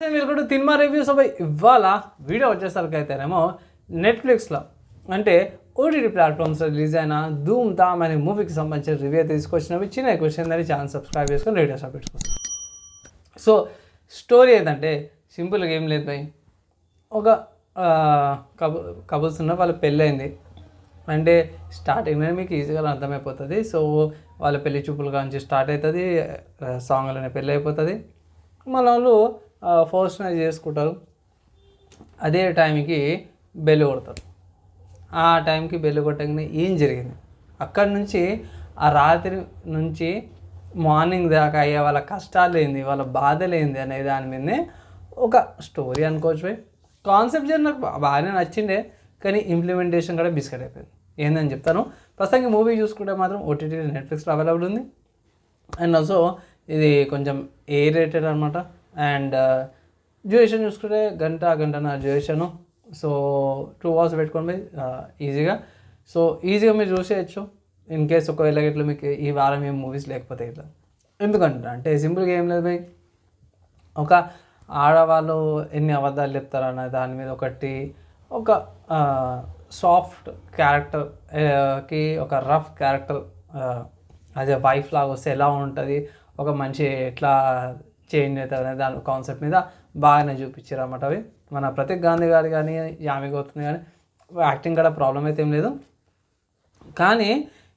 Welcome to cinema reviews అబ్బాయి ఇవాళ video వచ్చేసరికి అయితేనేమో నెట్ఫ్లిక్స్లో అంటే ఓటీటీ ప్లాట్ఫామ్స్లో రిలీజ్ అయిన ధూమ్ ధామ్ అనే మూవీకి సంబంధించిన రివ్యూ తీసుకొచ్చినవి. చిన్న క్వశ్చన్ అని ఛానల్ సబ్స్క్రైబ్ చేసుకొని రేడియో షాప్ పెట్టుకోవచ్చు సో స్టోరీ ఏంటంటే సింపుల్గా ఏం లేదు భయ్. ఒక కబు కబుల్స్ ఉన్న వాళ్ళ పెళ్ళయింది. అంటే స్టార్టింగ్లోనే మీకు ఈజీగా అర్థమైపోతుంది. సో వాళ్ళ పెళ్ళి చూపులు కాంచి స్టార్ట్ అవుతుంది సాంగ్లోనే పెళ్ళి అయిపోతుంది. మన వాళ్ళు ఫస్ట్ నైట్ చేసుకుంటారు. అదే టైంకి బెల్లు కొడతారు. ఆ టైంకి బెల్లు కొట్టగానే ఏం జరిగింది? అక్కడి నుంచి ఆ రాత్రి నుంచి మార్నింగ్ దాకా అయ్యే వాళ్ళ కష్టాలు ఏంది? వాళ్ళ బాధలు ఏంది? అనే దాని మీదనే ఒక స్టోరీ అనుకోవచ్చు పోయి కాన్సెప్ట్ జర్ నాకు బాగానే నచ్చిండే కానీ ఇంప్లిమెంటేషన్ కూడా బిస్కెట్ అయిపోయింది. ఏందని చెప్తాను. ప్రస్తుతానికి మూవీ చూసుకుంటే మాత్రం ఓటీటీ నెట్ఫ్లిక్స్లో అవైలబుల్ ఉంది. అండ్ ఆల్సో ఇది కొంచెం ఏ రేటెడ్ అనమాట అండ్ డ్యూరేషన్ uh, చూసుకుంటే గంట గంటన్నర డ్యూరేషను సో టూ అవర్స్ పెట్టుకొని ఈజీగా సో ఈజీగా మీరు చూసేయచ్చు. ఇన్ కేస్ ఒకవేళ ఇట్లా మీకు ఈ వారం ఏం మూవీస్ లేకపోతే ఇట్లా. ఎందుకంటే అంటే సింపుల్గా ఏం లేదు భయ్. ఒక ఆడవాళ్ళు ఎన్ని అబద్ధాలు చెప్తారు అనే దాని మీద ఒకటి ఒక సాఫ్ట్ క్యారెక్టర్కి ఒక రఫ్ క్యారెక్టర్ అదే వైఫ్ లాగా వస్తే ఎలా ఉంటుంది? ఒక మనిషి ఎట్లా చేంజ్ అవుతుంది అనే దాని కాన్సెప్ట్ మీద బాగానే చూపించారు అన్నమాట అవి. మన ప్రతీక్ గాంధీ గారు కానీ యామి గౌతమ్ కానీ యాక్టింగ్ కూడా ప్రాబ్లం అయితే ఏం లేదు. కానీ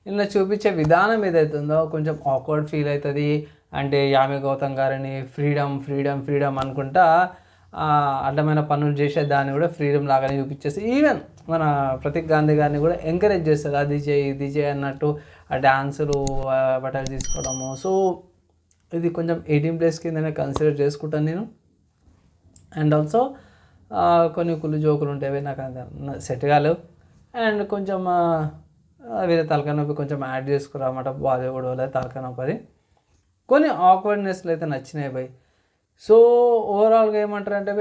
ఇలా చూపించే విధానం ఏదైతుందో కొంచెం ఆక్వర్డ్ ఫీల్ అవుతుంది. అంటే యామి గౌతమ్ గారిని ఫ్రీడమ్ ఫ్రీడమ్ ఫ్రీడమ్ అనుకుంటా అడ్డమైన పనులు చేసే దాన్ని కూడా ఫ్రీడమ్ లాగానే చూపించేసి ఈవెన్ మన ప్రతీక్ గాంధీ గారిని కూడా ఎంకరేజ్ చేస్తారు. అది చేయి ఇది చేయి అన్నట్టు ఆ డ్యాన్సులు బట్టలు తీసుకోవడము. సో ఇది కొంచెం ఎయిటీన్ ప్లేస్ కిందనే కన్సిడర్ చేసుకుంటాను నేను. అండ్ ఆల్సో కొన్ని కుళ్ళు జోకులు ఉంటాయి నాకు అంత సెట్ కాలేవు. అండ్ కొంచెం వేరే తలకాయ నొప్పి కొంచెం యాడ్ చేసుకురామాట. బాలీవుడ్ వల్ల తలకాయ నొప్పి అది. కొన్ని ఆక్వర్డ్నెస్లు అయితే నచ్చినాయి భయ్ సో ఓవరాల్గా ఏమంటారు అంటే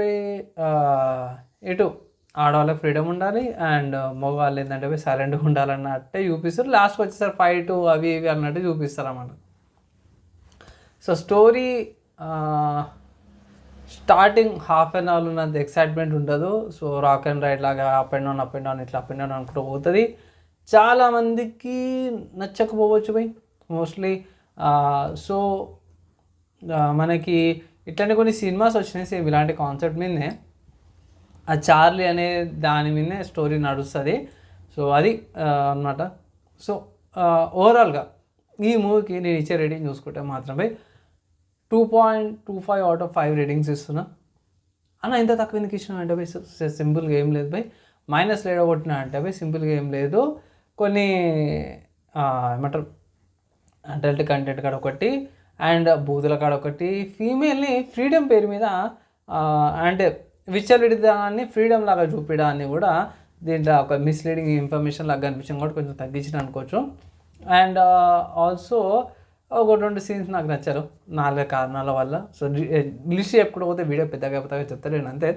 ఇటు ఆడవాళ్ళకి ఫ్రీడమ్ ఉండాలి అండ్ మగవాళ్ళు ఏంటంటే సైలెంట్గా ఉండాలన్నట్టే చూపిస్తారు. లాస్ట్కి వచ్చేసరి ఫైట్ అవి ఇవి అన్నట్టు చూపిస్తారు అన్నమాట so story starting half an hour ఉన్నంత ఎక్సైట్మెంట్ ఉండదు. సో రాక్ అండ్ రైడ్ లాగా up and down up and down ఇట్లా అప్ అండ్ డౌన్ అనుకుంటూ పోతుంది. చాలామందికి నచ్చకపోవచ్చు భయ్ మోస్ట్లీ సో uh, uh, మనకి ఇట్లాంటి కొన్ని సినిమాస్ వచ్చినాయి. సేమ్ ఇలాంటి కాన్సెప్ట్ మీదనే. ఆ చార్లీ అనే దాని మీదనే స్టోరీ నడుస్తుంది. సో అది అనమాట సో ఓవరాల్గా ఈ మూవీకి నేను ఇచ్చే రేటింగ్ చూసుకుంటే మాత్రమే two point two five out of five ratings ఇస్తున్నా. అన్న ఇంత తక్కువ ఎందుకు ఇచ్చిన అంటే బై సింపుల్గా ఏం లేదు బై మైనస్ లేడ కొట్టిన అంటే బై సింపుల్గా ఏం లేదు. కొన్ని ఏమంటారు? అడల్ట్ కంటెంట్ కాడ ఒకటి అండ్ బూతుల కాడ ఒకటి. ఫీమేల్ని ఫ్రీడమ్ పేరు మీద అంటే విచ్చలవిడిదాన్ని ఫ్రీడమ్ లాగా చూపించడాన్ని కూడా దీంట్లో ఒక మిస్లీడింగ్ ఇన్ఫర్మేషన్ లాగా కనిపించడం కూడా కొంచెం తగ్గించిన అనుకోవచ్చు. అండ్ ఆల్సో uh, ఒక రెండు సీన్స్ నాకు నచ్చారు. నాలుగు కారణాల వల్ల. సో ఇంగ్లీష్ చెప్పుకుంటూ పోతే వీడియో పెద్దగా పెద్దగా చెప్తలేను అంతే.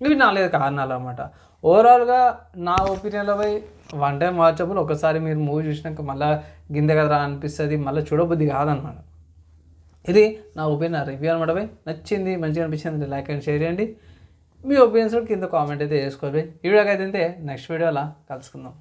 ఇవి నాలుగు కారణాలు అనమాట ఓవరాల్గా నా ఒపీనియన్లో పోయి వన్ టైం వాచబుల్ ఒకసారి మీరు మూవీ చూసినాక మళ్ళీ గింద కదరా అనిపిస్తుంది మళ్ళీ చూడబుద్ధి కాదనమాట ఇది నా ఒపీనియన్ రివ్యూ అనమాట పోయి. నచ్చింది మంచిగా అనిపించింది లైక్ అండ్ షేర్ చేయండి. మీ ఒపీనియన్స్ కూడా కింద కామెంట్ అయితే చేసుకోవాలి ఈ వీడియోకి అయితే నెక్స్ట్ వీడియోలా కలుసుకుందాం.